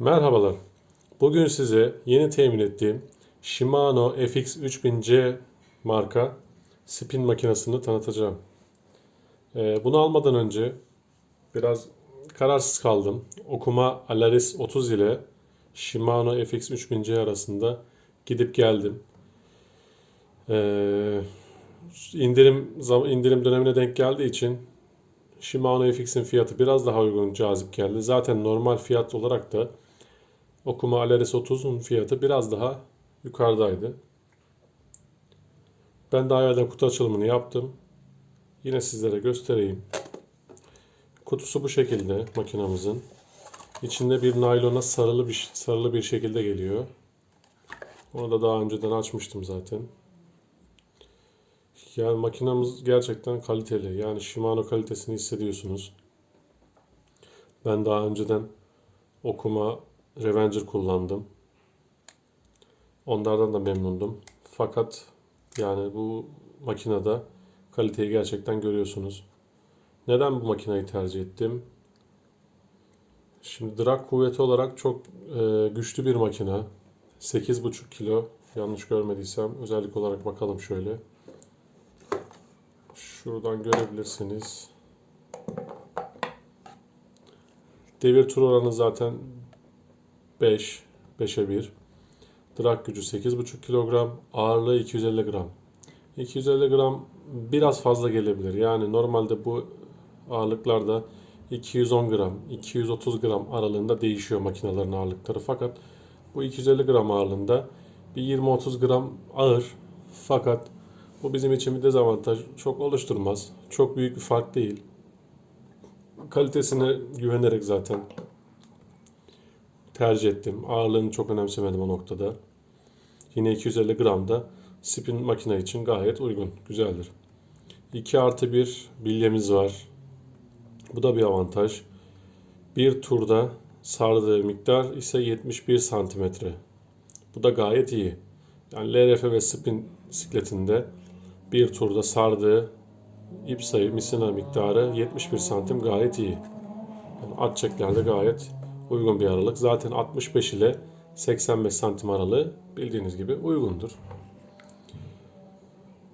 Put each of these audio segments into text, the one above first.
Merhabalar. Bugün size yeni temin ettiğim Shimano FX3000C marka spin makinesini tanıtacağım. Ee, bunu almadan önce biraz kararsız kaldım. Okuma Alaris 30 ile Shimano FX3000C arasında gidip geldim. Ee, indirim indirim dönemine denk geldiği için Shimano FX'in fiyatı biraz daha uygun, cazip geldi. Zaten normal fiyat olarak da Okuma Alaris 30'un fiyatı biraz daha yukarıdaydı. Ben daha evvelden kutu açılımını yaptım. Yine sizlere göstereyim. Kutusu bu şekilde makinamızın. İçinde bir naylona sarılı bir sarılı bir şekilde geliyor. Onu da daha önceden açmıştım zaten. Yani makinamız gerçekten kaliteli. Yani Shimano kalitesini hissediyorsunuz. Ben daha önceden okuma Revenger kullandım. Onlardan da memnundum. Fakat yani bu makinede kaliteyi gerçekten görüyorsunuz. Neden bu makineyi tercih ettim? Şimdi drag kuvveti olarak çok e, güçlü bir makine. 8,5 kilo yanlış görmediysem özellik olarak bakalım şöyle. Şuradan görebilirsiniz. Devir tur oranı zaten 5, 5'e 1. Drag gücü 8,5 kilogram, ağırlığı 250 gram. 250 gram biraz fazla gelebilir. Yani normalde bu ağırlıklarda 210 gram, 230 gram aralığında değişiyor makinelerin ağırlıkları. Fakat bu 250 gram ağırlığında bir 20-30 gram ağır. Fakat bu bizim için bir dezavantaj çok oluşturmaz. Çok büyük bir fark değil. Kalitesine güvenerek zaten tercih ettim. Ağırlığını çok önemsemedim o noktada. Yine 250 gram da spin makine için gayet uygun, güzeldir. 2 artı 1 bilyemiz var. Bu da bir avantaj. Bir turda sardığı miktar ise 71 santimetre. Bu da gayet iyi. Yani LRF ve spin bisikletinde bir turda sardığı ip sayı misina miktarı 71 santim gayet iyi. Yani at çeklerde gayet uygun bir aralık. Zaten 65 ile 85 santim aralığı bildiğiniz gibi uygundur.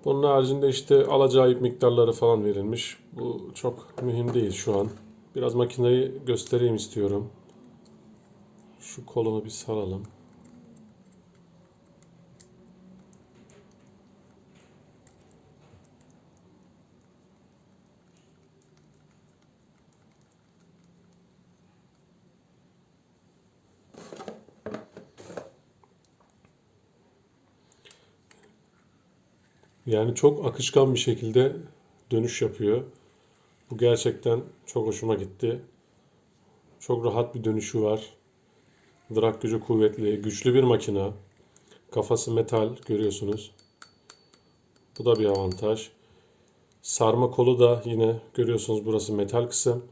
Bunun haricinde işte alacağı ip miktarları falan verilmiş. Bu çok mühim değil şu an. Biraz makineyi göstereyim istiyorum. Şu kolunu bir saralım. Yani çok akışkan bir şekilde dönüş yapıyor. Bu gerçekten çok hoşuma gitti. Çok rahat bir dönüşü var. Drag gücü kuvvetli, güçlü bir makina. Kafası metal görüyorsunuz. Bu da bir avantaj. Sarma kolu da yine görüyorsunuz burası metal kısım.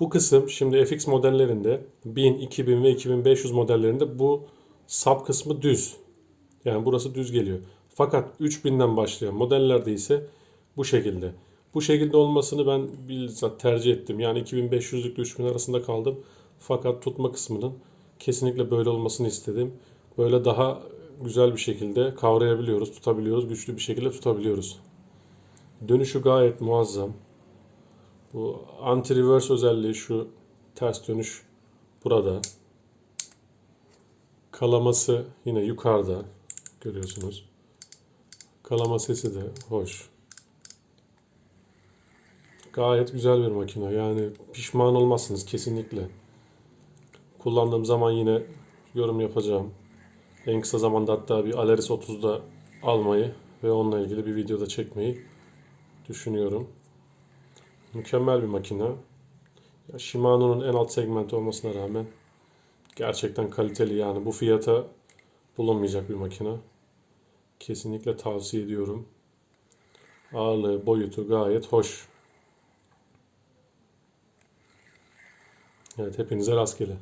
Bu kısım şimdi FX modellerinde 1000, 2000 ve 2500 modellerinde bu sap kısmı düz. Yani burası düz geliyor. Fakat 3000'den başlayan modellerde ise bu şekilde. Bu şekilde olmasını ben bizzat tercih ettim. Yani 2500 ile 3000 arasında kaldım. Fakat tutma kısmının kesinlikle böyle olmasını istedim. Böyle daha güzel bir şekilde kavrayabiliyoruz, tutabiliyoruz, güçlü bir şekilde tutabiliyoruz. Dönüşü gayet muazzam. Bu anti-reverse özelliği şu ters dönüş burada. Kalaması yine yukarıda görüyorsunuz. Kalama sesi de hoş. Gayet güzel bir makine. Yani pişman olmazsınız kesinlikle. Kullandığım zaman yine yorum yapacağım. En kısa zamanda hatta bir Alaris 30'da almayı ve onunla ilgili bir videoda çekmeyi düşünüyorum. Mükemmel bir makine. Shimano'nun en alt segmenti olmasına rağmen gerçekten kaliteli yani bu fiyata bulunmayacak bir makine. Kesinlikle tavsiye ediyorum. Ağırlığı, boyutu gayet hoş. Evet hepinize rastgele.